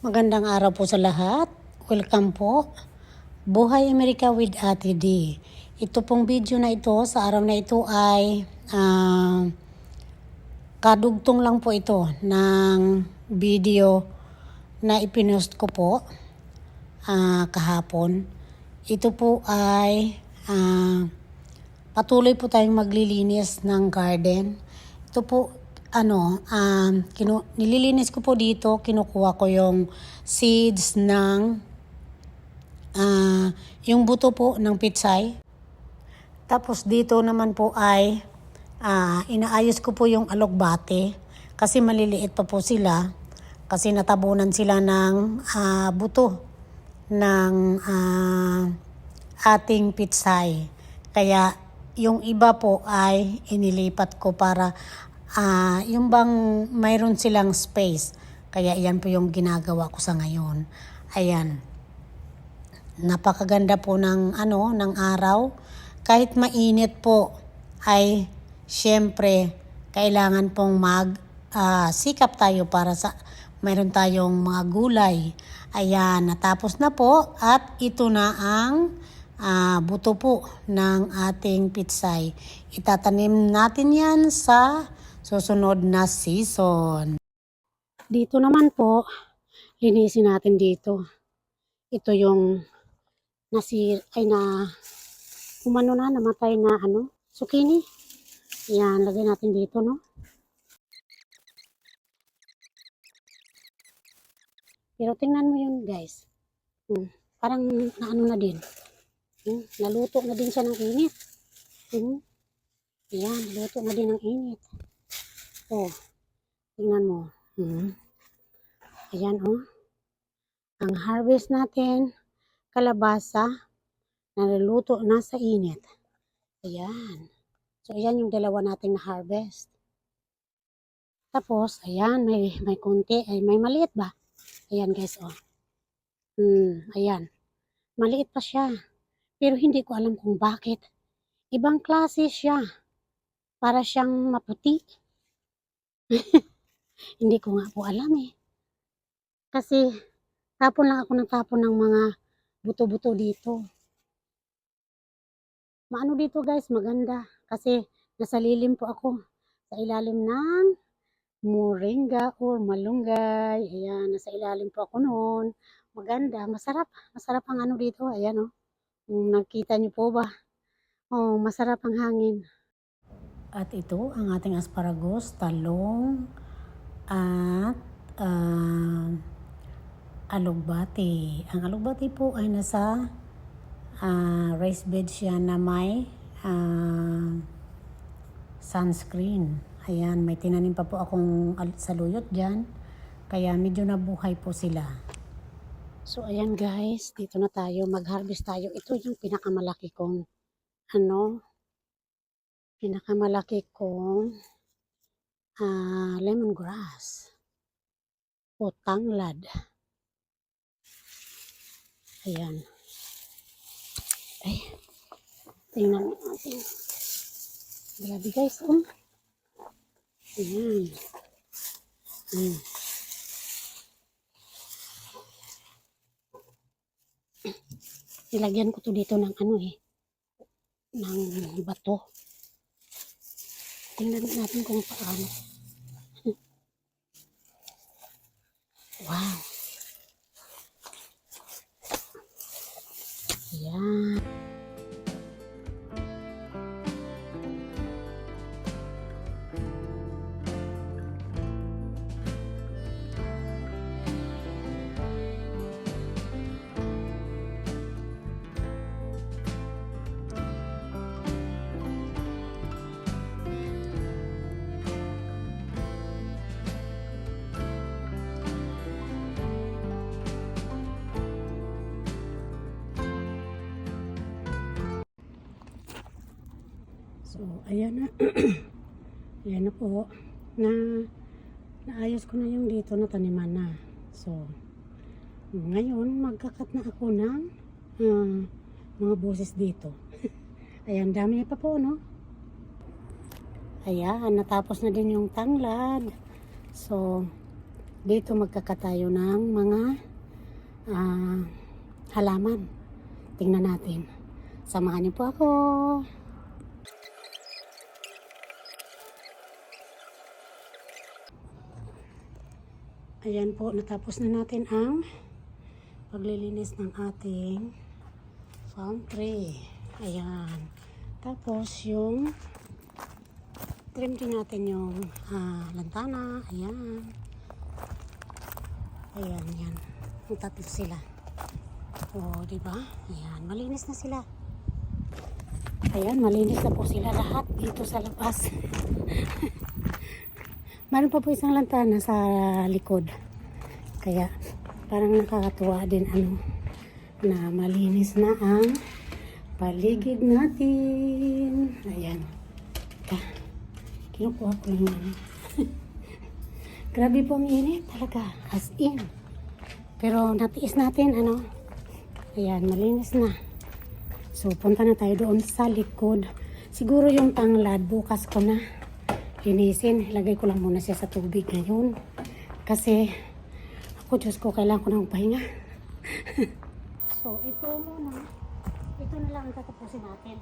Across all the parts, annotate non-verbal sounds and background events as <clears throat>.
Magandang araw po sa lahat. Welcome po. Buhay Amerika with Ate D. Ito pong video na ito sa araw na ito ay ah, kadugtong lang po ito ng video na ipinost ko po ah, kahapon. Ito po ay ah, patuloy po tayong maglilinis ng garden. Ito po, ano, um, kinu- nililinis ko po dito, kinukuha ko yung seeds ng, ah, yung buto po ng pitsay. Tapos dito naman po ay, ah, inaayos ko po yung alogbate kasi maliliit pa po sila kasi natabunan sila ng ah, buto ng ah, ating pitsay. Kaya yung iba po ay inilipat ko para ah, yung bang mayroon silang space. Kaya yan po yung ginagawa ko sa ngayon. Ayan. Napakaganda po ng ano ng araw. Kahit mainit po ay syempre kailangan pong mag ah, sikap tayo para sa mayroon tayong mga gulay. Ayan, natapos na po at ito na ang ah, buto po ng ating pitsay. Itatanim natin yan sa susunod na season. Dito naman po, linisin natin dito. Ito yung nasir ay na umano na namatay na ano, zucchini. Yan, lagay natin dito, no? Pero tingnan mo yun, guys. Hmm, parang naano na din. Hmm, naluto na din siya ng init. Hmm. Yan, naluto na din ng init. Oh, tingnan mo. Hmm. Ayan, oh. Ang harvest natin, kalabasa, naluluto na sa init. Ayan. So, ayan yung dalawa nating na-harvest. Tapos, ayan, may, may konti, ay may maliit ba? Ayan guys, oh. Hmm, ayan. Maliit pa siya. Pero hindi ko alam kung bakit. Ibang klase siya. Para siyang maputi. <laughs> hindi ko nga po alam eh. Kasi, tapon lang ako ng tapon ng mga buto-buto dito. Maano dito guys, maganda. Kasi, nasa lilim po ako. Sa ilalim ng moringa or malunggay. Ayan, nasa ilalim po ako noon. Maganda, masarap. Masarap ang ano dito. Ayan oh. Kung nakita niyo po ba? Oh, masarap ang hangin. At ito ang ating asparagus, talong, at ah, alugbati. Ang alugbati po ay nasa ah, rice bed siya na may ah, sunscreen. Ayan, may tinanim pa po akong al- saluyot dyan. Kaya medyo nabuhay po sila. So, ayan guys, dito na tayo. Mag-harvest tayo. Ito yung pinakamalaki kong, ano, pinakamalaki kong ah, lemongrass. O tanglad. Ayan. Ay, tingnan natin. Grabe guys, oh. Ayan. Ayan. Nilagyan ko to dito ng ano eh. Ng bato. Tingnan natin kung paano. Wow. Ayan. So, ayan na. <clears throat> ayan na po. Na, naayos ko na yung dito na taniman na. So, ngayon, magkakat na ako ng ah, mga boses dito. <laughs> ayan, dami pa po, no? Ayan, natapos na din yung tanglad. So, dito magkakatayo ng mga ah, halaman. Tingnan natin. Samahan niyo po ako. Ayan po, natapos na natin ang paglilinis ng ating farm tray. Ayan. Tapos yung trim din natin yung ah, lantana. Ayan. Ayan, yan. Ang tatlo sila. O, di ba? Ayan, malinis na sila. Ayan, malinis na po sila lahat dito sa labas. <laughs> Meron pa po isang lantana sa likod. Kaya, parang nakakatuwa din ano, na malinis na ang paligid natin. Ayan. Ka, kinukuha ko yung <laughs> ano. Grabe po ang init talaga. As in. Pero natiis natin, ano. Ayan, malinis na. So, punta na tayo doon sa likod. Siguro yung tanglad, bukas ko na linisin. Ilagay ko lang muna siya sa tubig ngayon. Kasi, ako, Diyos ko, kailangan ko nang pahinga. <laughs> so, ito muna. Ito na lang ang tatapusin natin.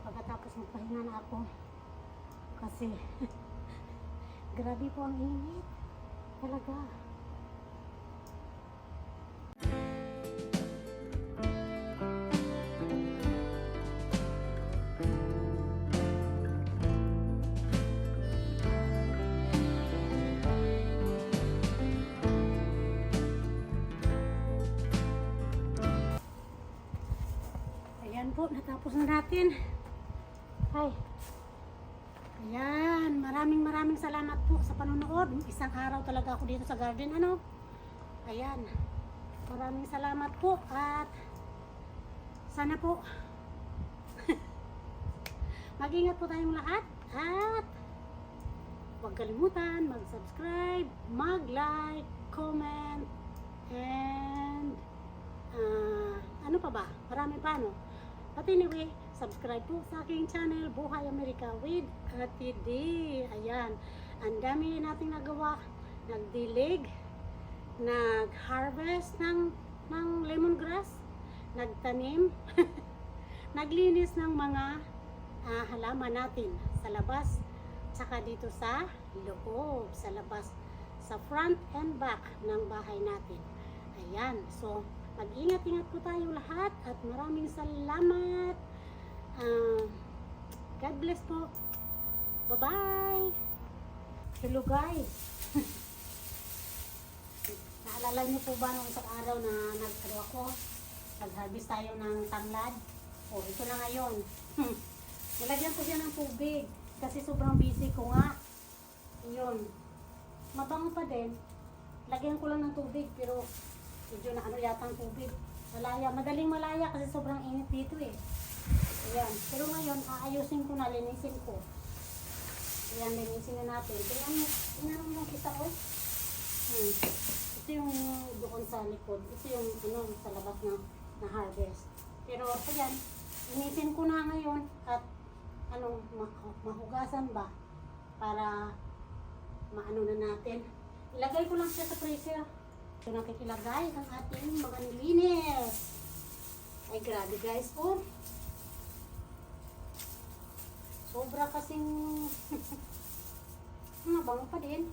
Pagkatapos magpahinga na ako. Kasi, <laughs> grabe po ang init. Talaga. Po, natapos na natin. Ay. Ayan, maraming maraming salamat po sa panonood. Isang araw talaga ako dito sa garden, ano? Ayan. Maraming salamat po at sana po <laughs> mag-ingat po tayong lahat at huwag kalimutan mag-subscribe, mag-like, comment, and ah, ano pa ba? Marami pa, no? But anyway, subscribe po sa aking channel, Buhay Amerika with Ate D. Ayan. Ang dami nating nagawa. Nagdilig, nag-harvest ng, ng lemongrass, nagtanim, <laughs> naglinis ng mga ah, halaman natin sa labas, tsaka dito sa loob, sa labas, sa front and back ng bahay natin. Ayan. So, mag-ingat-ingat po tayo lahat at maraming salamat. Ah, God bless po. Bye-bye. Hello guys. <laughs> Naalala niyo po ba nung isang araw na nag-ano ako? Nag-harvest tayo ng tanglad? O, ito na ngayon. <laughs> Nilagyan ko siya ng tubig kasi sobrang busy ko nga. Yun. Mabango pa din. Lagyan ko lang ng tubig pero medyo na ano yata ang tubig. Malaya. Madaling malaya kasi sobrang init dito eh. Ayan. Pero ngayon, aayusin ko na, linisin ko. Ayan, linisin na natin. Tingnan mo, tingnan mo kita oh. Hmm. Ito yung doon sa likod. Ito yung ano, sa labas na, na harvest. Pero ayan, linisin ko na ngayon at ano, ma- mahugasan ba para maano na natin. Ilagay ko lang siya sa freezer. Ito natin ilagay ang ating mga nilinis. Ay, grabe guys. Oh. Sobra kasing <laughs> mabango pa din.